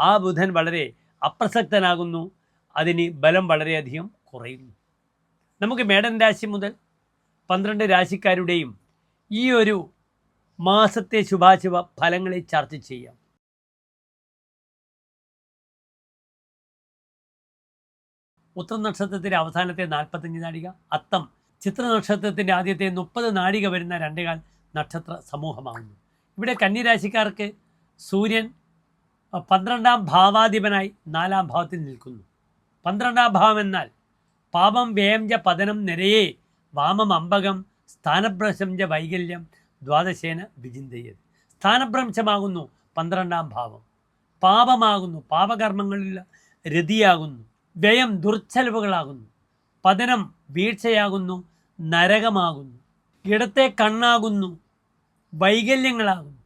ആ ബുധൻ വളരെ അപ്രസക്തനാകുന്നു. അതിന് ബലം വളരെയധികം കുറയുന്നു. നമുക്ക് മേടൻ രാശി മുതൽ പന്ത്രണ്ട് രാശിക്കാരുടെയും ഈ ഒരു മാസത്തെ ശുഭാശുഭ ഫലങ്ങളെ ചർച്ച ചെയ്യാം. ഉത്തര നക്ഷത്രത്തിന്റെ അവസാനത്തെ നാൽപ്പത്തഞ്ച് നാഴിക അത്തം ചിത്ര നക്ഷത്രത്തിന്റെ ആദ്യത്തെ മുപ്പത് നാഴിക വരുന്ന രണ്ടേകാൽ നക്ഷത്ര സമൂഹമാകുന്നു. ഇവിടെ കന്നിരാശിക്കാർക്ക് സൂര്യൻ പന്ത്രണ്ടാം ഭാവാധിപനായി നാലാം ഭാവത്തിൽ നിൽക്കുന്നു. പന്ത്രണ്ടാം ഭാവം എന്നാൽ പാപം വേംജ പതനം നിരയെ വാമം അമ്പകം സ്ഥാനഭ്രംശം ച വൈകല്യം ദ്വാദശേന വിചിന്തയത്. സ്ഥാനഭ്രംശമാകുന്നു പന്ത്രണ്ടാം ഭാവം. പാപമാകുന്നു പാപകർമ്മങ്ങളിൽ രതിയാകുന്നു വ്യയം ദുർച്ചെലവുകളാകുന്നു പതനം വീഴ്ചയാകുന്നു നരകമാകുന്നു ഇടത്തെ കണ്ണാകുന്നു വൈകല്യങ്ങളാകുന്നു.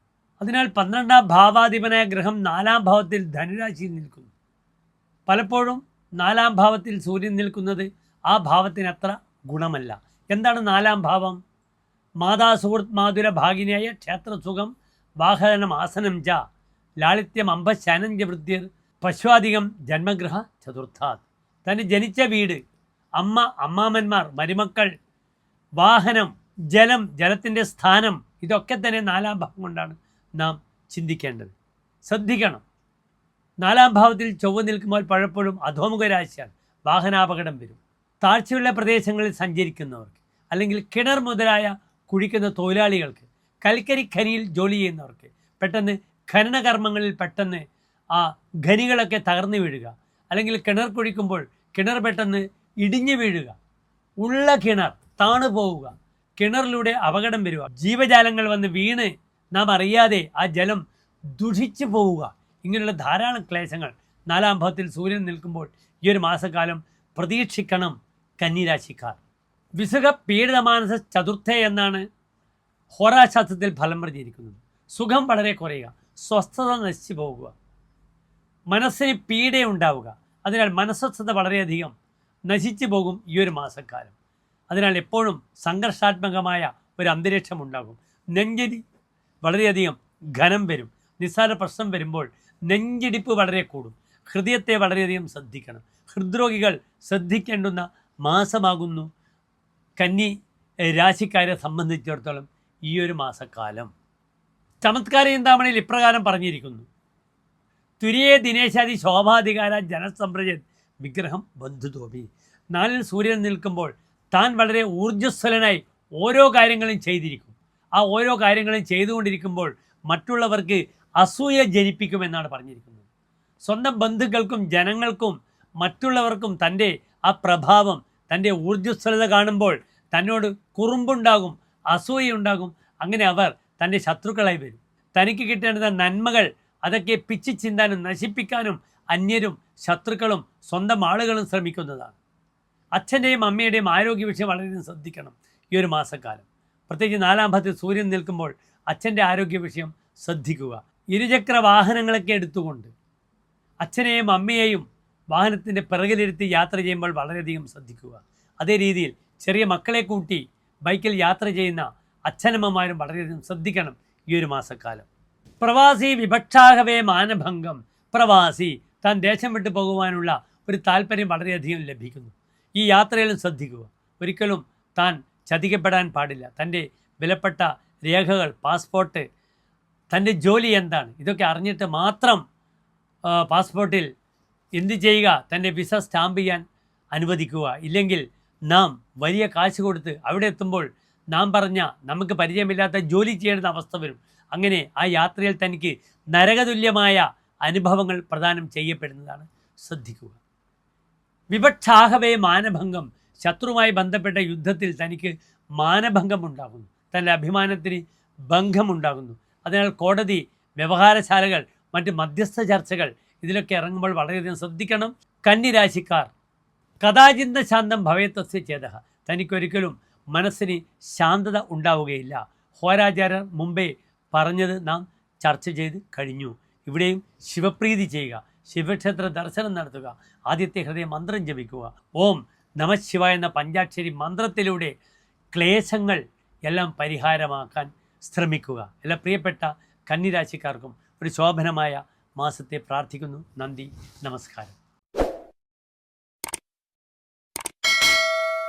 അതിനാൽ പന്ത്രണ്ടാം ഭാവാധിപനായ ഗ്രഹം നാലാം ഭാവത്തിൽ ധനുരാശിയിൽ നിൽക്കുന്നു. പലപ്പോഴും നാലാം ഭാവത്തിൽ സൂര്യൻ നിൽക്കുന്നത് ആ ഭാവത്തിന് അത്ര ഗുണമല്ല. എന്താണ് നാലാം ഭാവം? മാതാ സുഹൃത്ത് മാധുര ഭാഗിനിയായ ക്ഷേത്രസുഖം വാഹനം ആസനം ച ലാളിത്യം അമ്പശാനഞ്ച വൃദ്ധിർ പശ്വാധികം ജന്മഗ്രഹ ചതുർത്ഥാത്. തന്നെ ജനിച്ച വീട് അമ്മ അമ്മാമന്മാർ മരുമക്കൾ വാഹനം ജലം ജലത്തിന്റെ സ്ഥാനം ഇതൊക്കെ തന്നെ നാലാം ഭാവം കൊണ്ടാണ്. നാം ചിന്തിക്കേണ്ടത്. ശ്രദ്ധിക്കണം. നാലാം ഭാവത്തിൽ ചൊവ്വ നിൽക്കുമ്പോൾ പലപ്പോഴും അധോമുഖ രാശിയാണ് വാഹനാപകടം വരും. താഴ്ചയുള്ള പ്രദേശങ്ങളിൽ സഞ്ചരിക്കുന്നവർക്ക് അല്ലെങ്കിൽ കിണർ മുതലായ കുഴിക്കുന്ന തൊഴിലാളികൾക്ക് കൽക്കരി ഖനിയിൽ ജോലി ചെയ്യുന്നവർക്ക് പെട്ടെന്ന് ഖനനകർമ്മങ്ങളിൽ പെട്ടെന്ന് ആ ഖനികളൊക്കെ തകർന്നു വീഴുക. അല്ലെങ്കിൽ കിണർ കുഴിക്കുമ്പോൾ കിണർ പെട്ടെന്ന് ഇടിഞ്ഞു വീഴുക. ഉള്ള കിണർ താണു പോവുക കിണറിലൂടെ അപകടം വരിക. ജീവജാലങ്ങൾ വന്ന് വീണ് നാം അറിയാതെ ആ ജലം ദുഷിച്ചു പോവുക. ഇങ്ങനെയുള്ള ധാരാളം ക്ലേശങ്ങൾ നാലാം ഭാവത്തിൽ സൂര്യൻ നിൽക്കുമ്പോൾ ഈ ഒരു മാസക്കാലം പ്രതീക്ഷിക്കണം കന്നിരാശിക്കാർ. വിസുഖ പീഡിതമാനസ ചതുർത്ഥ എന്നാണ് ഹോരാശാസ്ത്രത്തിൽ ഫലം പറഞ്ഞിരിക്കുന്നത് സുഖം വളരെ കുറയുക സ്വസ്ഥത നശിച്ചു പോകുക മനസ്സിന് പീഡയുണ്ടാവുക അതിനാൽ മനസ്വസ്ഥത വളരെയധികം നശിച്ചു പോകും ഈ ഒരു മാസക്കാലം. അതിനാൽ എപ്പോഴും സംഘർഷാത്മകമായ ഒരു അന്തരീക്ഷം ഉണ്ടാകും. നെഞ്ചിടി വളരെയധികം ഘനം വരും. നിസ്സാര പ്രശ്നം വരുമ്പോൾ നെഞ്ചിടിപ്പ് വളരെ കൂടും. ഹൃദയത്തെ വളരെയധികം ശ്രദ്ധിക്കണം. ഹൃദ്രോഗികൾ ശ്രദ്ധിക്കേണ്ടുന്ന മാസമാകുന്നു. കന്നി രാശിക്കാരെ സംബന്ധിച്ചിടത്തോളം ഈ ഒരു മാസക്കാലം. ചമത്കാര ചിന്താമണിയിൽ ഇപ്രകാരം പറഞ്ഞിരിക്കുന്നു. തുര്യേ ദിനേശാദി ശോഭാധികാര ജനസംപ്രജൻ വിഗ്രഹം ബന്ധുതോപി നാലിൽ സൂര്യൻ നിൽക്കുമ്പോൾ താൻ വളരെ ഊർജസ്വലനായി ഓരോ കാര്യങ്ങളും ചെയ്തിരിക്കും. ആ ഓരോ കാര്യങ്ങളും ചെയ്തുകൊണ്ടിരിക്കുമ്പോൾ മറ്റുള്ളവർക്ക് അസൂയ ജനിപ്പിക്കുമെന്നാണ് പറഞ്ഞിരിക്കുന്നത്. സ്വന്തം ബന്ധുക്കൾക്കും ജനങ്ങൾക്കും മറ്റുള്ളവർക്കും തന്റെ ആ പ്രഭാവം തന്റെ ഊർജസ്വലത കാണുമ്പോൾ തന്നോട് കുറുമ്പുണ്ടാകും അസൂയുണ്ടാകും അങ്ങനെ അവർ തന്റെ ശത്രുക്കളായി വരും. തനിക്ക് കിട്ടേണ്ട നന്മകൾ അതൊക്കെ പിച്ചു ചിന്താനും നശിപ്പിക്കാനും അന്യരും ശത്രുക്കളും സ്വന്തം ആളുകളും ശ്രമിക്കുന്നതാണ്. അച്ഛന്റെയും അമ്മയുടെയും ആരോഗ്യ വിഷയം വളരെയധികം ശ്രദ്ധിക്കണം ഈ ഒരു മാസക്കാലം. പ്രത്യേകിച്ച് നാലാം ഭാഗത്ത് സൂര്യൻ നിൽക്കുമ്പോൾ അച്ഛന്റെ ആരോഗ്യ വിഷയം ശ്രദ്ധിക്കുക. ഇരുചക്ര വാഹനങ്ങളൊക്കെ എടുത്തുകൊണ്ട് അച്ഛനെയും അമ്മയെയും വാഹനത്തിന്റെ പിറകിലിരുത്തി യാത്ര ചെയ്യുമ്പോൾ വളരെയധികം ശ്രദ്ധിക്കുക. അതേ രീതിയിൽ ചെറിയ മക്കളെ കൂട്ടി ബൈക്കിൽ യാത്ര ചെയ്യുന്ന അച്ഛനമ്മമാരും വളരെയധികം ശ്രദ്ധിക്കണം ഈ ഒരു മാസക്കാലം. പ്രവാസി വിഭക്ഷാഹവേ മാനഭംഗം. പ്രവാസി താൻ ദേശം വിട്ടു പോകുവാനുള്ള ഒരു താല്പര്യം വളരെയധികം ലഭിക്കുന്നു. ഈ യാത്രയിലും ശ്രദ്ധിക്കുക. ഒരിക്കലും താൻ ചതിക്കപ്പെടാൻ പാടില്ല. തന്റെ വിലപ്പെട്ട രേഖകൾ പാസ്പോർട്ട് തന്റെ ജോലി എന്താണ്? ഇതൊക്കെ അറിഞ്ഞിട്ട് മാത്രം പാസ്പോർട്ടിൽ എന്ത് ചെയ്യുക? തന്റെ വിസ സ്റ്റാമ്പ് ചെയ്യാൻ അനുവദിക്കുക. ഇല്ലെങ്കിൽ നാം വലിയ കാശ് കൊടുത്ത് അവിടെ എത്തുമ്പോൾ നാം പറഞ്ഞ നമുക്ക് പരിചയമില്ലാത്ത ജോലി ചെയ്യേണ്ട അവസ്ഥ വരും. അങ്ങനെ ആ യാത്രയിൽ തനിക്ക് നരകതുല്യമായ അനുഭവങ്ങൾ പ്രദാനം ചെയ്യപ്പെടുന്നതാണ്. ശ്രദ്ധിക്കുക. വിപക്ഷാഹവേ മാനഭംഗം ശത്രുവുമായി ബന്ധപ്പെട്ട യുദ്ധത്തിൽ തനിക്ക് മാനഭംഗം ഉണ്ടാകുന്നു തന്റെ അഭിമാനത്തിന് ഭംഗമുണ്ടാകുന്നു. അതിനാൽ കോടതി വ്യവഹാരശാലകൾ മറ്റ് മധ്യസ്ഥ ചർച്ചകൾ ഇതിലൊക്കെ ഇറങ്ങുമ്പോൾ വളരെയധികം ശ്രദ്ധിക്കണം. കന്നിരാശിക്കാർ കഥാചിന്ത ശാന്തം ഭവയത്വസ്യ ചേത. തനിക്കൊരിക്കലും മനസ്സിന് ശാന്തത ഉണ്ടാവുകയില്ല. ഹോരാചാര്യർ മുമ്പേ പറഞ്ഞത് നാം ചർച്ച ചെയ്ത് കഴിഞ്ഞു. ഇവിടെയും ശിവപ്രീതി ചെയ്യുക ശിവക്ഷേത്ര ദർശനം നടത്തുക ആദ്യത്തെ ഹൃദയ മന്ത്രം ജപിക്കുക. ഓം നമശിവ എന്ന പഞ്ചാക്ഷരി മന്ത്രത്തിലൂടെ ക്ലേശങ്ങൾ എല്ലാം പരിഹാരമാക്കാൻ ശ്രമിക്കുക. എല്ലാ പ്രിയപ്പെട്ട കന്നിരാശിക്കാർക്കും ഒരു ശോഭനമായ മാസത്തെ പ്രാർത്ഥിക്കുന്നു. നന്ദി നമസ്കാരം.